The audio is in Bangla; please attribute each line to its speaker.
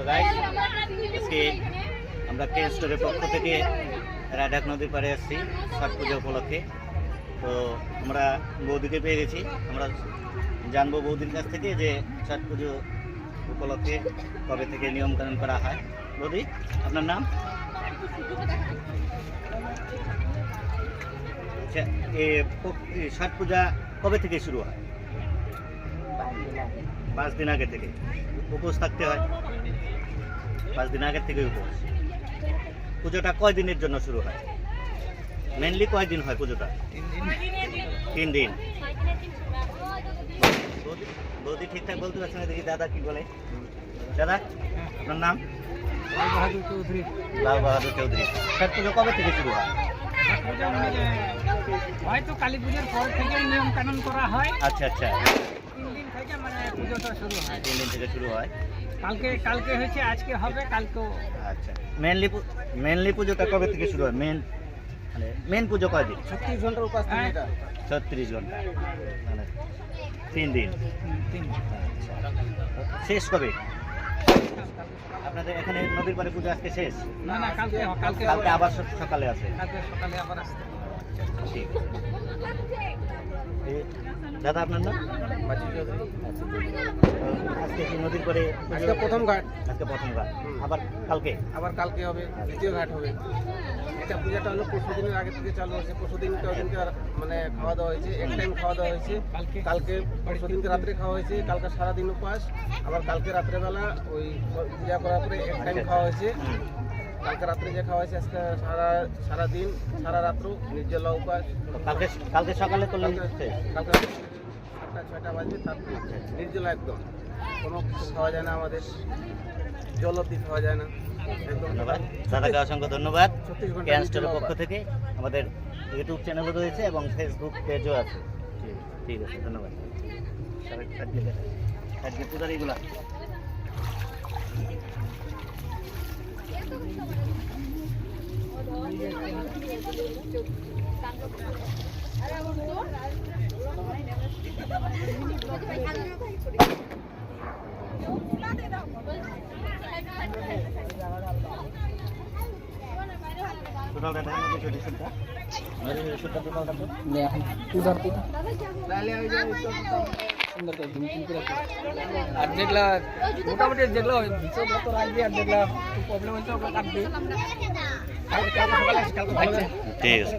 Speaker 1: তো গাইস আজকে আমরা কে স্টোরের পক্ষ থেকে রাডাক নদীর পাড়ে আসছি ছট পুজো উপলক্ষে। তো আমরা বৌদিকে পেয়ে গেছি। আমরা জানব বৌদির কাছ থেকে যে ছট পুজো উপলক্ষে কবে থেকে নিয়মকানুন করা হয়। বৌদি, আপনার নাম? আচ্ছা এ প- ছট পূজা কবে থেকে শুরু হয়? পাঁচ দিন আগে থেকে। উপোস থাকতে হয়। পাঁচ দিন আগে থেকে উপোস। পুজোটা কয় দিনের জন্য শুরু হয়? মেনলি কয় দিন হয় পুজোটা? তিন দিন। বৌদি বৌদি ঠিকঠাক বলতে পারছে না দেখি দাদা কি বলে। দাদা আপনার নাম?
Speaker 2: লাল বাহাদুর চৌধুরী।
Speaker 1: লাল বাহাদুর চৌধুরী। ছট পুজো কবে থেকে শুরু হয়?
Speaker 2: হয়তো কালী পুজোর পর থেকে নিয়ম কানুন করা হয়।
Speaker 1: আচ্ছা আচ্ছা।
Speaker 2: তিন দিন থেকে মানে পুজোটা শুরু হয়।
Speaker 1: তিন দিন থেকে শুরু হয়।
Speaker 2: কালকে কালকে হয়েছে আজকে হবে কালকেও
Speaker 1: আচ্ছা। মেনলি মেনলি পুজোটা কবে থেকে শুরু হয়? মেন মানে মেন পুজো কয় দিন?
Speaker 2: ছত্রিশ ঘণ্টার উপাস হ্যাঁ।
Speaker 1: ছত্রিশ ঘণ্টা। মানে তিন দিন। শেষ কবে? আপনাদের এখানে নদীর পাড়ে পুজো আজকে শেষ?
Speaker 2: না না কালকে কালকে
Speaker 1: কালকে আবার সকালে আছে।
Speaker 2: কালকে সকালে আবার আসতে
Speaker 1: ঠিক। দাদা আপনার নাম? আচ্ছা, আজকে কি নদীর পুজো?
Speaker 3: আজকে প্রথম ঘাট।
Speaker 1: আজকে প্রথম ঘাট। আবার কালকে?
Speaker 3: আবার কালকে হবে দ্বিতীয় ঘাট হবে। এটা পূজাটা হলো পরশু দিনের আগে থেকে চালু হয়েছে। পরশু দিনকে ওদিনকে আর মানে খাওয়া দাওয়া হয়েছে এক টাইম খাওয়া দাওয়া হয়েছে।
Speaker 2: কালকে
Speaker 3: পরশু দিনকে রাত্রে খাওয়া হয়েছে কালকে সারাদিন উপাস। আবার কালকে রাত্রেবেলা ওই পূজা করার পরে এক টাইম খাওয়া হয়েছে। কালকে রাত্রে যে খাওয়া হয়েছে আজকে সারা সারাদিন সারা রাত্র নির্জলা উপাস।
Speaker 1: কালকে কালকে সকালে করলে
Speaker 3: কালকে কালকে সাতটা ছয়টা বাজবে তারপর নির্জলা একদম। কোনো কিছু খাওয়া যায় না আমাদের। জল অব্দি খাওয়া যায় না। একদম।
Speaker 1: ধন্যবাদ। দাদাকে অসংখ্য ধন্যবাদ।
Speaker 3: ছত্রিশ ঘণ্টা
Speaker 1: ক্যান
Speaker 3: নির্জলা
Speaker 1: স্টোরের পক্ষ থেকে আমাদের ইউটিউব চ্যানেলও রয়েছে এবং ফেসবুক পেজও আছে। ঠিক আছে ধন্যবাদ। পূজার এইগুলা
Speaker 2: মোটামুটি যেগুলো ভিতর মতো রাখবি আর যেগুলা প্রবলেম হচ্ছে ওগুলো কাটবি কালকে কালকে সকালে আসি, কালকে ভালো
Speaker 1: ঠিক আছে